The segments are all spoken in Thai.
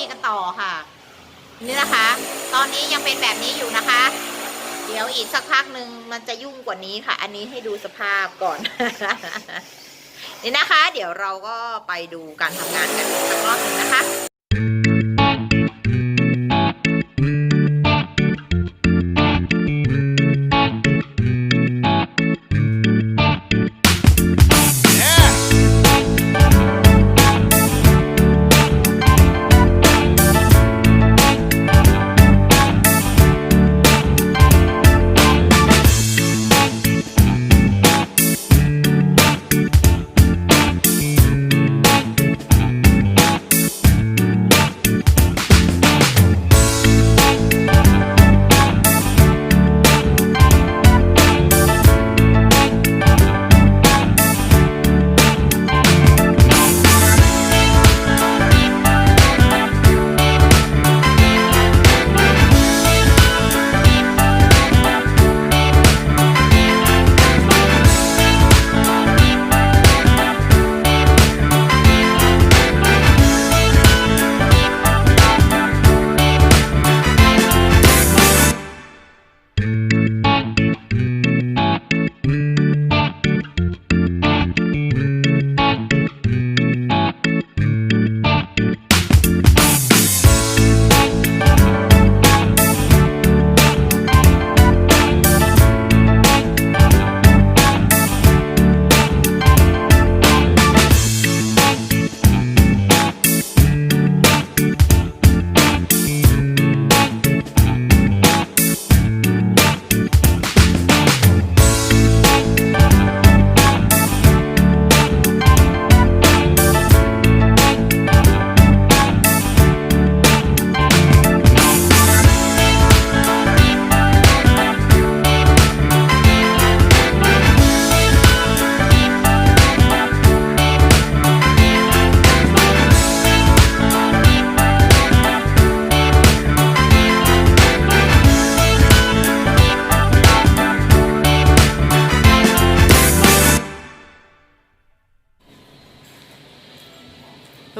ี้กันต่อค่ะ นี่นะคะ ตอนนี้ยังเป็นแบบนี้อยู่นะคะ เดี๋ยวอีกสักพักหนึ่งมันจะยุ่งกว่านี้ค่ะ อันนี้ให้ดูสภาพก่อน นี่นะคะ เดี๋ยวเราก็ไปดูการทำงานกันสักรอบหนึงนะคะ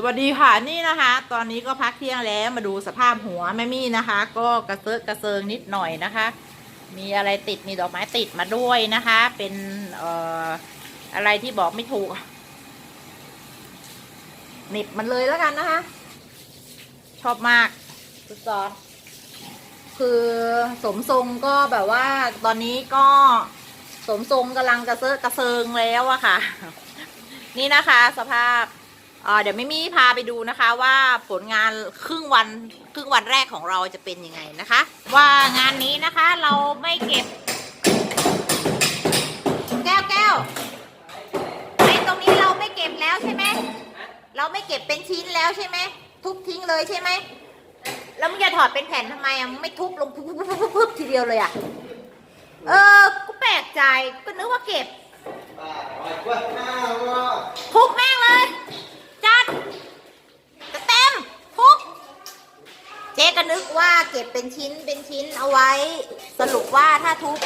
สวัสดีค่ะนี่นะคะ ตอนนี้ก็พักเที่ยงแล้วมาดูสภาพหัวแม่มี่นะคะ ก็กระเซาะกระเซิงนิดหน่อยนะคะ มีอะไรติดมีดอกไม้ติดมาด้วยนะคะ เป็นเอ่ออะไรที่บอกไม่ถูกหนิบมันเลยแล้วกันนะคะ ชอบมากสุดซอสคือสมทรงก็แบบว่าตอนนี้ก็สมทรงกำลังกระเซาะกระเซิงแล้วอะค่ะ นี่นะคะ สภาพ เดี๋ยวไม่มีพาไปดูนะคะว่าผลงานครึ่งวันครึ่งวันแรกของเราจะเป็นยังไงนะคะ ว่างานนี้นะคะเราไม่เก็บ แก้วแก้วไอ้ตรงนี้เราไม่เก็บแล้วใช่ไหมเราไม่เก็บเป็นชิ้นแล้วใช่ไหมทุบทิ้งเลยใช่ไหมแล้วมึงจะถอดเป็นแผ่นทำไมอะมึงไม่ทุบลงปุ๊บปุ๊บปุ๊บปุ๊บทีเดียวเลยอะเออกูแปลกใจก็นึกว่าเก็บทุบแม่งเลย จัดจะเต็มทุบเจ๊ก็นึก ว่าเก็บเป็นชิ้นเป็นชิ้นเอาไว้ สรุปว่าถ้าทุบ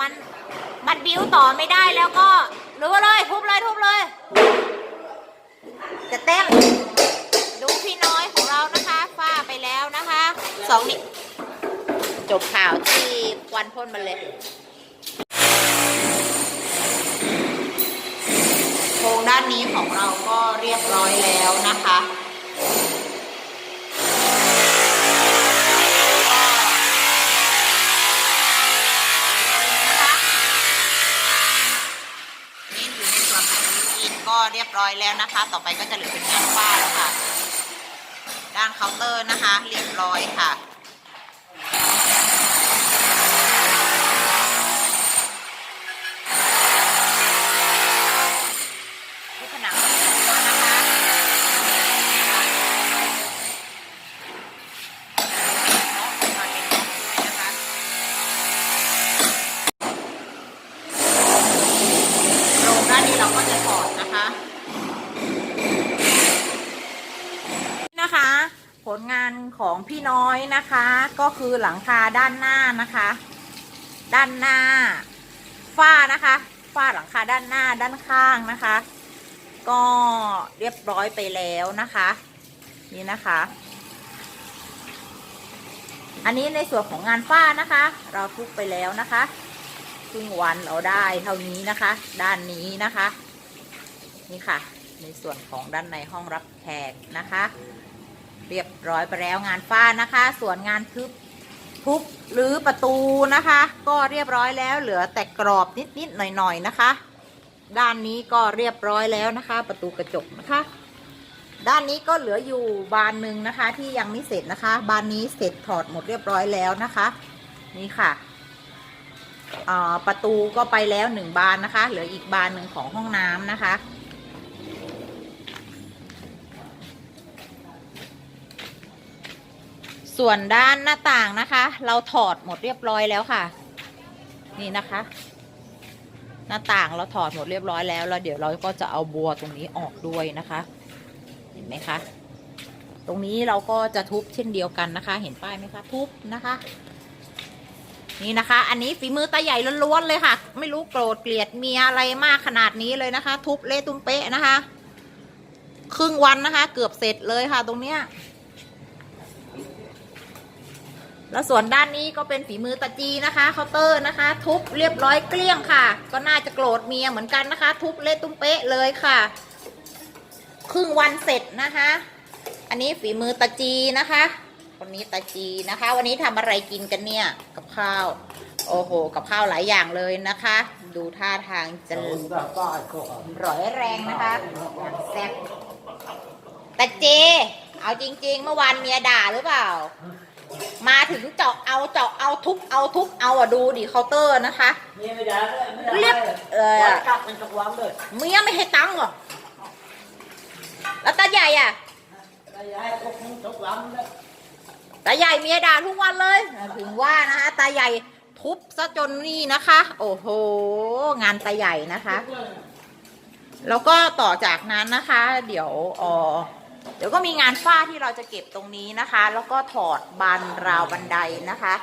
มันมันบิ้วต่อไม่ได้แล้วก็รือว่าเลยทุบเลยทุบเลย จะเต็มดูพี่น้อยของเรานะคะฝ้าไปแล้วนะคะสองนี่จบข่าวที่ควันพ่นมันเลยโครงด้านนี้ของเราก็เรียบร้อยแล้วนะคะนี่อยู่ในส่วนของอินก็เร้อยแล้วนะคะ ต่อไปก็จะเหลือเป็นงานฝ้าแล้วค่ะ ด้านเคาน์เตอร์นะคะ เรียบร้อยค่ะ ที่ผนังตัวนะคะเนาะมาเป็นเนาะด้วยนะคะโรงด้านนี้เราก็จะถอดนะคะ นะคะ ผลงานของพี่น้อยนะคะ ก็คือหลังคาด้านหน้านะคะ ด้านหน้า ฝ้านะคะฝ้าหลังคาด้านหน้าด้านข้างนะคะ ก็เรียบร้อยไปแล้วนะคะ นี่นะคะ อันนี้ในส่วนของงานฝ้านะคะ เราทุบไปแล้วนะคะครึ่งวันเราได้เท่านี้นะคะ ด้านนี้นะคะ นี่ค่ะ ในส่วนของด้านในห้องรับแขกนะคะ เรียบร้อยไปแล้วงานฝ้านะคะ ส่วนงานทึบทุบหรือประตูนะคะ ก็เรียบร้อยแล้วเหลือแต่กรอบนิดๆหน่อยๆนะคะ ด้านนี้ก็เรียบร้อยแล้วนะคะ ประตูกระจกนะคะ ด้านนี้ก็เหลืออยู่บานหนึ่งนะคะ ที่ยังไม่เสร็จนะคะ บานนี้เสร็จถอดหมดเรียบร้อยแล้วนะคะ นี่ค่ะประตูก็ไปแล้วหนึ่งบานนะคะ เหลืออีกบานหนึ่งของห้องน้ำนะคะ ส่วนด้านหน้าต่างนะคะ เราถอดหมดเรียบร้อยแล้วค่ะ นี่นะคะ หน้าต่างเราถอดหมดเรียบร้อยแล้วแล้วเดี๋ยวเราก็จะเอาบัวตรงนี้ออกด้วยนะคะ เห็นไหมคะตรงนี้เราก็จะทุบเช่นเดียวกันนะคะ เห็นป้ายไหมคะ ทุบนะคะ นี่นะคะ อันนี้ฝีมือตาใหญ่ล้วนๆเลยค่ะ ไม่รู้โกรธเกลียดเมียอะไรมากขนาดนี้เลยนะคะ ทุบเละตุ้มเป๊ะนะคะ ครึ่งวันนะคะ เกือบเสร็จเลยค่ะ ตรงเนี้ย แล้วส่วนด้านนี้ก็เป็นฝีมือตาจีนะคะเคาน์เตอร์นะคะ ทุบเรียบร้อยเกลี้ยงค่ะ ก็น่าจะโกรธเมียเหมือนกันนะคะ ทุบเละตุ้มเป๊ะเลยค่ะ ครึ่งวันเสร็จนะคะ อันนี้ฝีมือตาจีนะคะคนนี้ตาจีนะคะ วันนี้ทำอะไรกินกันเนี่ยกับข้าว โอ้โห กับข้าวหลายอย่างเลยนะคะ ดูท่าทางจะร้อยแรงนะคะแซ่บตาเจ เอาจริง ๆ เมื่อวานเมียด่าหรือเปล่า มาถึงเจาะเอาเจาะเอาทุบเอาทุบเอาอะดูดิเคาน์เตอร์นะคะเมียไม่ได้ไม่ได้เรียบเออวัดกลับมันจะวางเลยเมียไม่ให้ตังค์เหรอแล้วตาใหญ่อะได้ย้ายพวกมึงตกวางเลยตาใหญ่เมียด่าทุกวันเลยถึงว่านะคะตาใหญ่ทุบซะจนนี่นะคะ โอ้โห งานตาใหญ่นะคะ แล้วก็ต่อจากนั้นนะคะ เดี๋ยวเออ เดี๋ยวก็มีงานฝ้าที่เราจะเก็บตรงนี้นะคะ แล้วก็ถอดบานราวบันไดนะคะ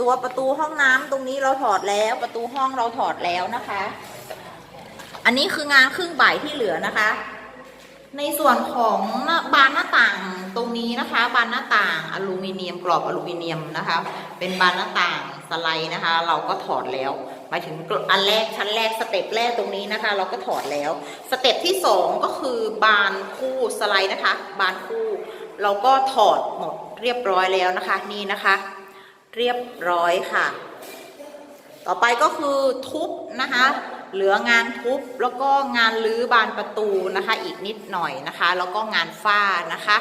ตัวประตูห้องน้ำตรงนี้เราถอดแล้ว ประตูห้องเราถอดแล้วนะคะ อันนี้คืองานครึ่งบ่ายที่เหลือนะคะ ในส่วนของบานหน้าต่างตรงนี้นะคะ บานหน้าต่างอลูมิเนียมกรอบอลูมิเนียมนะคะ เป็นบานหน้าต่างสไลด์นะคะ เราก็ถอดแล้ว หมายถึงอันแรกชั้นแรกสเต็ปแรกตรงนี้นะคะ เราก็ถอดแล้ว สเต็ปที่สองก็คือบานคู่สไลด์นะคะ บานคู่ เราก็ถอดหมดเรียบร้อยแล้วนะคะ นี่นะคะ เรียบร้อยค่ะ ต่อไปก็คือทุบนะคะ เหลืองานทุบแล้วก็งานรื้อบานประตูนะคะ อีกนิดหน่อยนะคะ แล้วก็งานฝ้านะคะ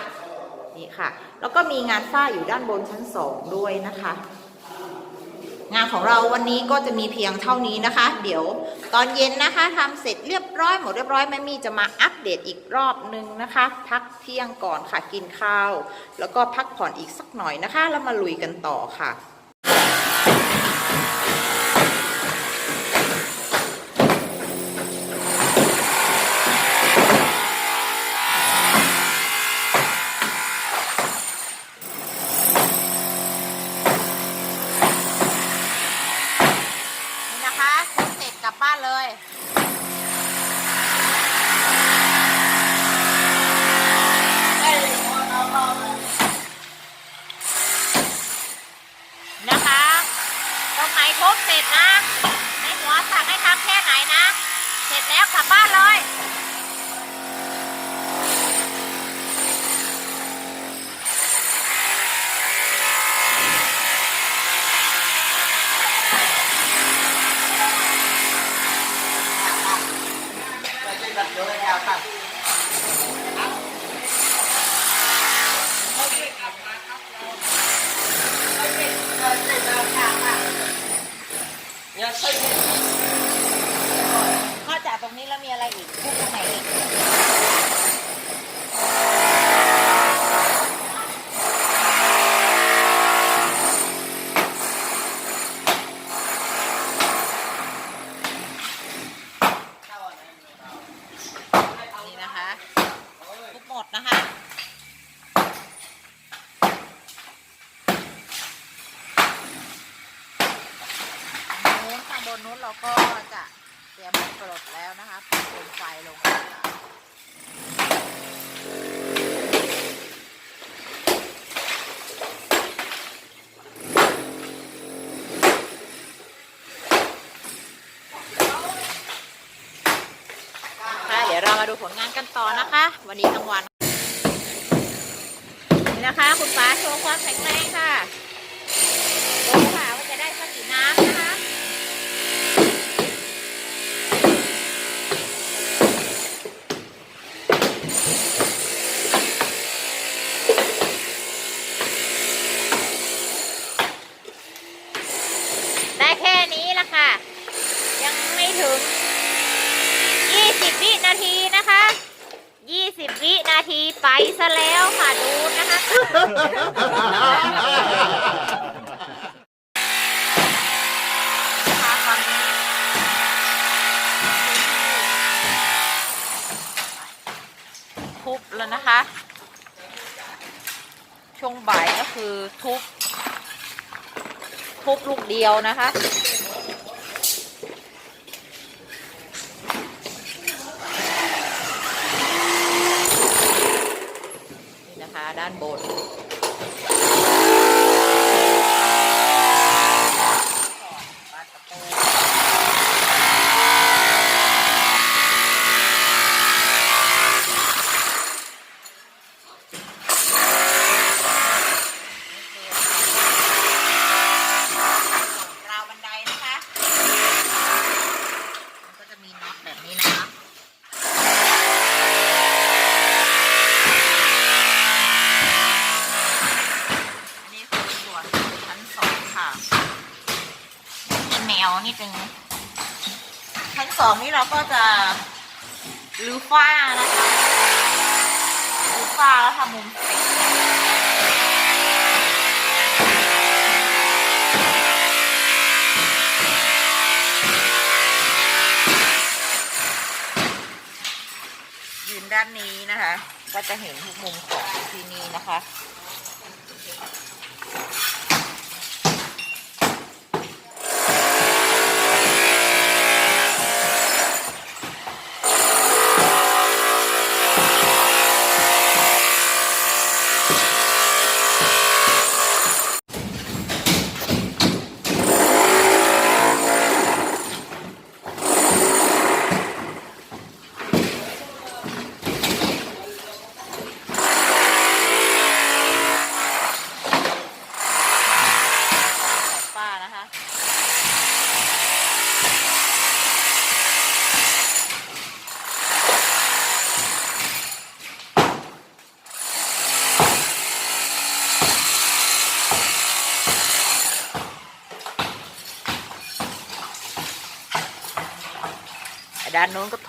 นี่ค่ะ แล้วก็มีงานฝ้าอยู่ด้านบนชั้นสองด้วยนะคะ งานของเราวันนี้ก็จะมีเพียงเท่านี้นะคะ เดี๋ยวตอนเย็นนะคะทำเสร็จเรียบร้อยหมดเรียบร้อยแม่มี่จะมาอัปเดตอีกรอบนึงนะคะ พักเที่ยงก่อนค่ะกินข้าว แล้วก็พักผ่อนอีกสักหน่อยนะคะ แล้วมาลุยกันต่อค่ะ นี่นะคะทุบเสร็จกลับบ้านเลย นะคะ ตรงไหนครบเสร็จนะ ในหัวสั่งให้ทำแค่ไหนนะ เสร็จแล้วกลับบ้านเลย นนู้นเราก็จะเตรียมมันกรดแล้วนะคะปิดไฟลงนะคะเดี๋ยวเรามาดูผลงานกันต่อนะคะ วันนี้ทั้งวัน นี่นะคะ คุณฟ้าโชว์ความแข็งแรงค่ะ ทุบ ทุบลูกเดียวนะคะ นี่นะคะด้านบน ราวบันไดนะคะ มันก็จะมีน็อตแบบนี้นะคะ อันนี้คือส่ว นชั้นสองค่ะมีแนวนิดนึงชั้นสองนี้เราก็จะรื้อฝ้านะคะรื้อฝ้าแล้วทำมุมเต็ยืนด้านนี้นะคะ ก็จะเห็นทุกมุมของที่นี่นะคะ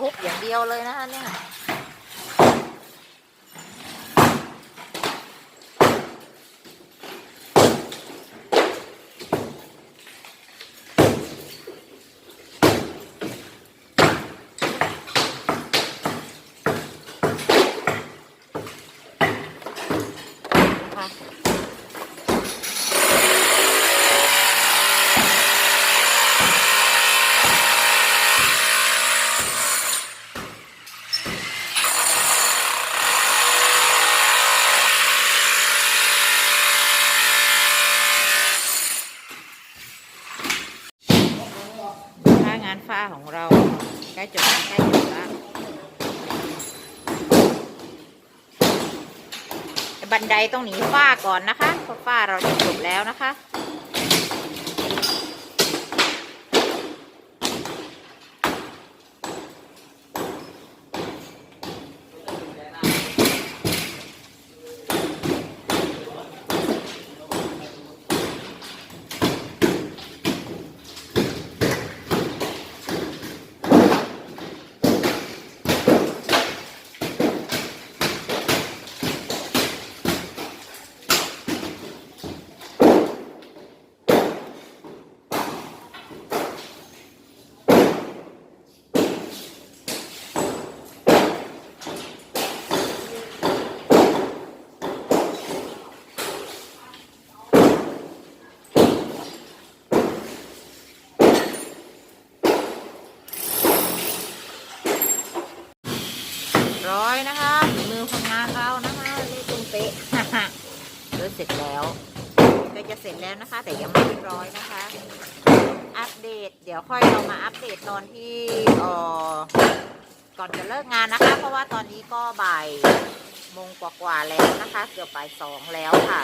ทุบอย่างเดียวเลยนะคะเนี่ย ของเราใกล้จบใกล้จบแล้วบันไดต้องหนีฝ้าก่อนนะคะเพราะฝ้าเราจะจบแล้วนะคะ ร้อยนะคะมือพังงานเรานะคะเลขตรงเป๊ะเริ่มเสร็จแล้วก็จะเสร็จแล้วนะคะ แต่ยังไม่เรียบร้อยนะคะ อัปเดต เดี๋ยวค่อยเรามาอัปเดตตอนที่อ่อก่อนจะเลิกงานนะคะ เพราะว่าตอนนี้ก็บ่ายโมงกว่าๆแล้วนะคะ เกือบบ่ายสองแล้วค่ะ